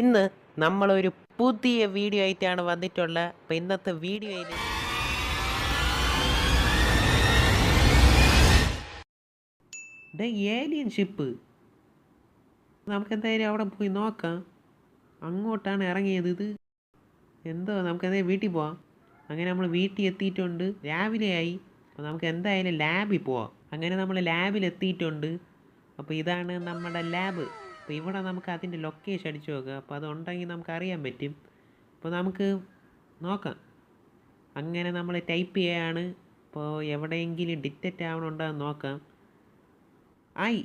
ഇന്ന് നമ്മളൊരു പുതിയ വീഡിയോ ആയിട്ടാണ് വന്നിട്ടുള്ളത് അപ്പം ഇന്നത്തെ വീഡിയോയിൽ ഏലിയൻ ഷിപ്പ് നമുക്ക് എന്തായാലും അവിടെ പോയി നോക്കാം. അങ്ങോട്ടാണ് ഇറങ്ങിയത് ഇത്. എന്തോ നമുക്ക് എന്തായാലും വീട്ടിൽ പോവാം. അങ്ങനെ നമ്മൾ വീട്ടിൽ എത്തിയിട്ടുണ്ട്. രാവിലെയായി അപ്പോൾ നമുക്ക് എന്തായാലും ലാബിൽ പോവാം. അങ്ങനെ നമ്മൾ ലാബിൽ എത്തിയിട്ടുണ്ട്. അപ്പോൾ ഇതാണ് നമ്മുടെ ലാബ് അപ്പോൾ ഇവിടെ നമുക്ക് അതിന്റെ ലൊക്കേഷൻ അടിച്ചു നോക്കാം. അപ്പോൾ അതുണ്ടെങ്കിൽ നമുക്ക് അറിയാൻ പറ്റും. അപ്പോൾ നമുക്ക് നോക്കാം. അങ്ങനെ നമ്മൾ ടൈപ്പ് ചെയ്യാണ്. അപ്പോൾ എവിടെയെങ്കിലും ഡിറ്റക്റ്റ് ആവണുണ്ടോ എന്ന് നോക്കാം. ആയി.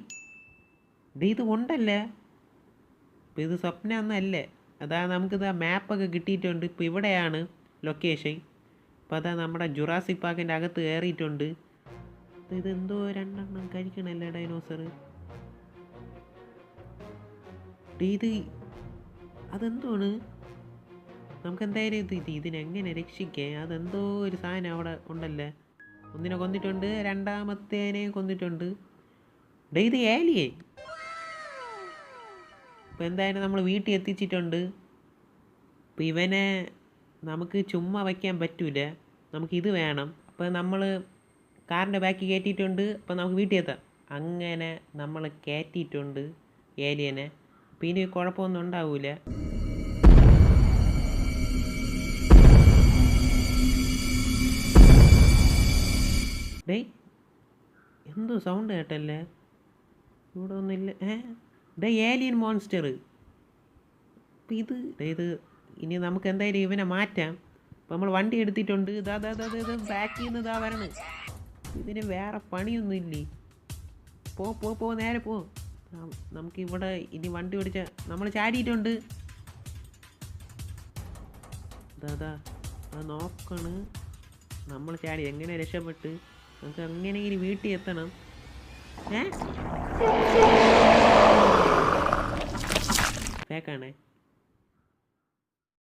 ഇത് ഉണ്ടല്ലേ? അപ്പോൾ ഇത് സ്വപ്നം ഒന്നല്ലേ അതാ നമുക്കിത് ആ മാപ്പൊക്കെ കിട്ടിയിട്ടുണ്ട്. ഇപ്പോൾ ഇവിടെയാണ് ലൊക്കേഷൻ അപ്പോൾ അതാ നമ്മുടെ ജുറാസിക് പാക്കിന്റെ അകത്ത് കയറിയിട്ടുണ്ട്. ഇത് ഇതെന്തോ രണ്ടെണ്ണം കഴിക്കണല്ലേ ഡൈനോസർ ഇത് അതെന്തോണ് നമുക്ക് എന്തായാലും ഇത് ഇത് ഇതിനെങ്ങനെ രക്ഷിക്കേ? അതെന്തോ ഒരു സാധനം അവിടെ ഉണ്ടല്ലേ? ഒന്നിനെ കൊന്നിട്ടുണ്ട് രണ്ടാമത്തേനെ കൊന്നിട്ടുണ്ട്. ഡേ ഇത് ഏലിയേ? ഇപ്പം എന്തായാലും നമ്മൾ വീട്ടിൽ എത്തിച്ചിട്ടുണ്ട്. അപ്പം ഇവനെ നമുക്ക് ചുമ്മാ വയ്ക്കാൻ പറ്റൂല. നമുക്ക് ഇത് വേണം. അപ്പോൾ നമ്മൾ കാറിന്റെ ബാക്കി കയറ്റിയിട്ടുണ്ട്. അപ്പോൾ നമുക്ക് വീട്ടിൽ എത്താം. അങ്ങനെ നമ്മൾ കയറ്റിയിട്ടുണ്ട് ഏലിയനെ. ഇനി കുഴപ്പമൊന്നും ഉണ്ടാവില്ല ഡേയ് എന്തോ സൗണ്ട് കേട്ടല്ലേ? ഇവിടെ ഒന്നുമില്ല. ഏ? ഡേ ഏലിയൻ മോൺസ്റ്റർ അപ്പം ഇത് ദേ ഇത് ഇനി നമുക്ക് എന്തായാലും ഇവനെ മാറ്റാം. അപ്പം നമ്മൾ വണ്ടി എടുത്തിട്ടുണ്ട്. ഇതാ ഇതാ ഇതാ ഇത് ബാക്ക് നിന്ന് ഇതാ വരണ് ഇതിന് വേറെ പണിയൊന്നുമില്ലേ? പോ പോ പോ നേരെ പോ. നമുക്കിവിടെ ഇനി വണ്ടി ഓടിച്ച നമ്മൾ ചാടിയിട്ടുണ്ട്. ദാദാ അത് നോക്കണ്. നമ്മൾ ചാടി എങ്ങനെ രക്ഷപ്പെട്ട്? നമുക്ക് എങ്ങനെയെങ്കിലും വീട്ടിൽ എത്തണം. ഏ? ഫേക്കാണേ